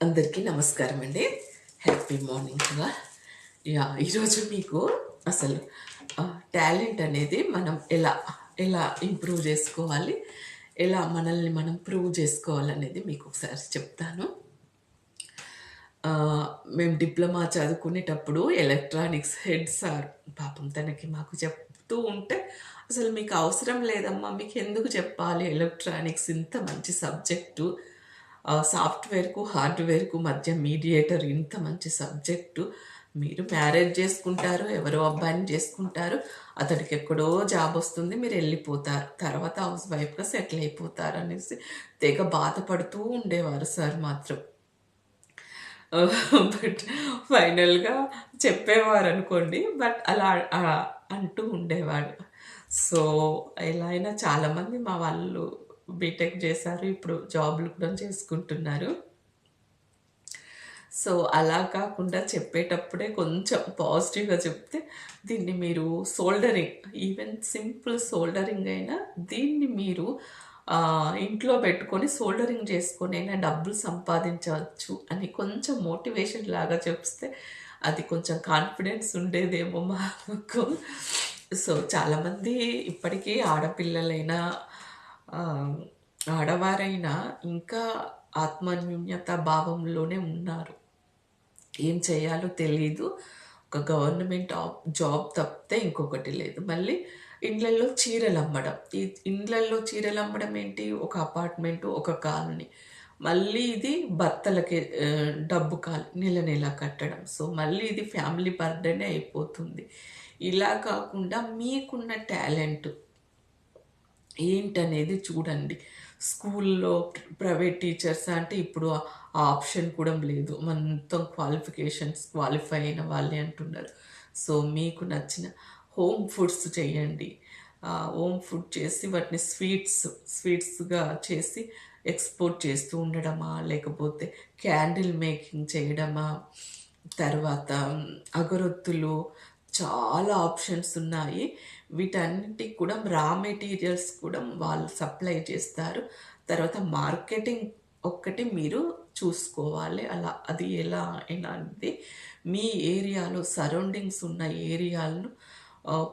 అందరికీ నమస్కారం అండి. హ్యాపీ మార్నింగ్ కదా యా ఈరోజు మీకు అసలు టాలెంట్ అనేది మనం ఎలా ఎలా ఇంప్రూవ్ చేసుకోవాలి ఎలా మనల్ని మనం ప్రూవ్ చేసుకోవాలనేది మీకు ఒకసారి చెప్తాను. మేము డిప్లొమా చదువుకునేటప్పుడు ఎలక్ట్రానిక్స్ హెడ్ సార్ పాపం తనకి మాకు చెప్తూ ఉంటే అసలు మీకు అవసరం లేదమ్మా మీకు ఎందుకు చెప్పాలి ఎలక్ట్రానిక్స్ ఇంత మంచి సబ్జెక్టు సాఫ్ట్వేర్కు హార్డ్వేర్కు మధ్య మీడియేటర్ ఇంత మంచి సబ్జెక్టు. మీరు మ్యారేజ్ చేసుకుంటారు ఎవరో అబ్బాయిని చేసుకుంటారు అతడికి ఎక్కడో జాబ్ వస్తుంది మీరు వెళ్ళిపోతారు. తర్వాత హౌస్ వైఫ్గా సెటిల్ అయిపోతారు అనేసి తెగ బాధపడుతూ ఉండేవారు సార్ మాత్రం. బట్ ఫైనల్గా చెప్పేవారు అనుకోండి బట్ అలా అంటూ ఉండేవాడు సో ఎలా అయినా చాలామంది మా వాళ్ళు బీటెక్ చేశారు ఇప్పుడు జాబ్లు కూడా చేసుకుంటున్నారు. సో అలా కాకుండా చెప్పేటప్పుడే కొంచెం పాజిటివ్గా చెప్తే దీన్ని మీరు సోల్డరింగ్ ఈవెన్ సింపుల్ సోల్డరింగ్ అయినా దీన్ని మీరు ఇంట్లో పెట్టుకొని సోల్డరింగ్ చేసుకొని అయినా డబ్బులు సంపాదించవచ్చు అని కొంచెం మోటివేషన్ లాగా చెప్తే అది కొంచెం కాన్ఫిడెన్స్ ఉండేదేమో మాకు. సో చాలామంది ఇప్పటికీ ఆడపిల్లలైనా ఆడవారైనా ఇంకా ఆత్మన్యూన్యత భావంలోనే ఉన్నారు. ఏం చేయాలో తెలియదు ఒక గవర్నమెంట్ జాబ్ తప్పితే ఇంకొకటి లేదు. మళ్ళీ ఇండ్లల్లో చీరలు అమ్మడం. ఈ ఇండ్లల్లో చీరలు అమ్మడం ఏంటి? ఒక అపార్ట్మెంట్ ఒక కాలనీ. మళ్ళీ ఇది భర్తలకి డబ్బు కాలి నెల నెల కట్టడం. సో మళ్ళీ ఇది ఫ్యామిలీ బర్డనే అయిపోతుంది. ఇలా కాకుండా మీకున్న టాలెంట్ ఏంటనేది చూడండి. స్కూల్లో ప్రైవేట్ టీచర్స్ అంటే ఇప్పుడు ఆ ఆప్షన్ కూడా లేదు. మొత్తం క్వాలిఫికేషన్స్ క్వాలిఫై అయిన వాళ్ళే అంటున్నారు. సో మీకు నచ్చిన హోమ్ ఫుడ్స్ చేయండి. హోమ్ ఫుడ్ చేసి వాటిని స్వీట్స్ స్వీట్స్గా చేసి ఎక్స్పోర్ట్ చేస్తూ ఉండడమా? లేకపోతే క్యాండిల్ మేకింగ్ చేయడమా? తర్వాత అగరొత్తులు చాలా ఆప్షన్స్ ఉన్నాయి. వీటన్నిటికి కూడా రా మెటీరియల్స్ కూడా వాళ్ళు సప్లై చేస్తారు. తర్వాత మార్కెటింగ్ ఒక్కటి మీరు చూసుకోవాలి. అలా అది ఎలా అయినా అనేది మీ ఏరియాలో సరౌండింగ్స్ ఉన్న ఏరియాలను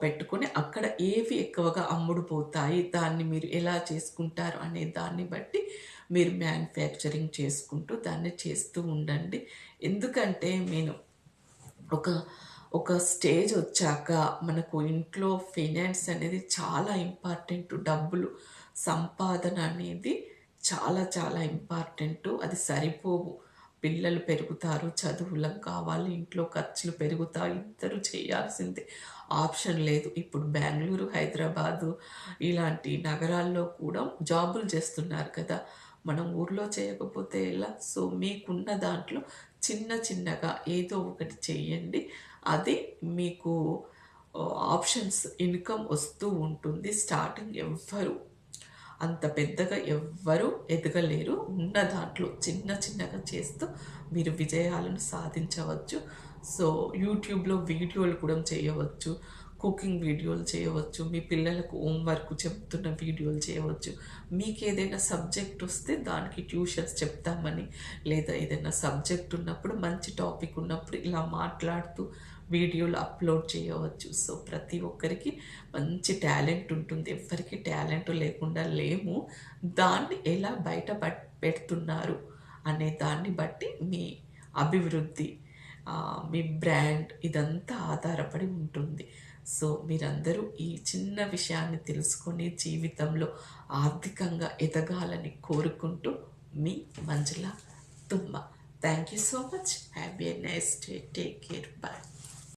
పెట్టుకొని అక్కడ ఏవి ఎక్కువగా అమ్ముడుపోతాయి దాన్ని మీరు ఎలా చేసుకుంటారు అనే దాన్ని బట్టి మీరు మ్యానుఫ్యాక్చరింగ్ చేసుకుంటూ దాన్ని చేస్తూ ఉండండి. ఎందుకంటే నేను ఒక ఒక స్టేజ్ వచ్చాక మనకు ఇంట్లో ఫినాన్స్ అనేది చాలా ఇంపార్టెంట్. డబ్బులు సంపాదన అనేది చాలా చాలా ఇంపార్టెంట్. అది సరిపోవు. పిల్లలు పెరుగుతారు చదువులకు కావాలి ఇంట్లో ఖర్చులు పెరుగుతాయి ఇద్దరు చేయాల్సిందే. ఆప్షన్ లేదు. ఇప్పుడు బెంగళూరు హైదరాబాదు ఇలాంటి నగరాల్లో కూడా జాబులు చేస్తున్నారు కదా. మనం ఊర్లో చేయకపోతే ఎలా? సో మీకున్న దాంట్లో చిన్న చిన్నగా ఏదో ఒకటి చేయండి. అది మీకు ఆప్షన్స్ ఇన్కమ్ వస్తూ ఉంటుంది. స్టార్టింగ్ ఎవ్వరు అంత పెద్దగా ఎవ్వరూ ఎదగలేరు. ఉన్న దాంట్లో చిన్న చిన్నగా చేస్తూ మీరు విజయాలను సాధించవచ్చు. సో యూట్యూబ్లో వీడియోలు కూడా చేయవచ్చు. కుకింగ్ వీడియోలు చేయవచ్చు మీ పిల్లలకు హోంవర్క్ చెప్తున్న వీడియోలు చేయవచ్చు. మీకు ఏదైనా సబ్జెక్ట్ వస్తే దానికి ట్యూషన్స్ చెప్తామని లేదా ఏదైనా సబ్జెక్ట్ ఉన్నప్పుడు మంచి టాపిక్ ఉన్నప్పుడు ఇలా మాట్లాడుతూ వీడియోలు అప్లోడ్ చేయవచ్చు. సో ప్రతి ఒక్కరికి మంచి టాలెంట్ ఉంటుంది. ఎవరికి టాలెంట్ లేకుండా లేము. దాన్ని ఎలా బయట పెడుతున్నారు అనే దాన్ని బట్టి మీ అభివృద్ధి మీ బ్రాండ్ ఇదంతా ఆధారపడి ఉంటుంది. సో మీరందరూ ఈ చిన్న విషయాన్ని తెలుసుకొని జీవితంలో ఆర్థికంగా ఎదగాలని కోరుకుంటూ మీ Manjula Thumma. Thank you so much have a nice day take care bye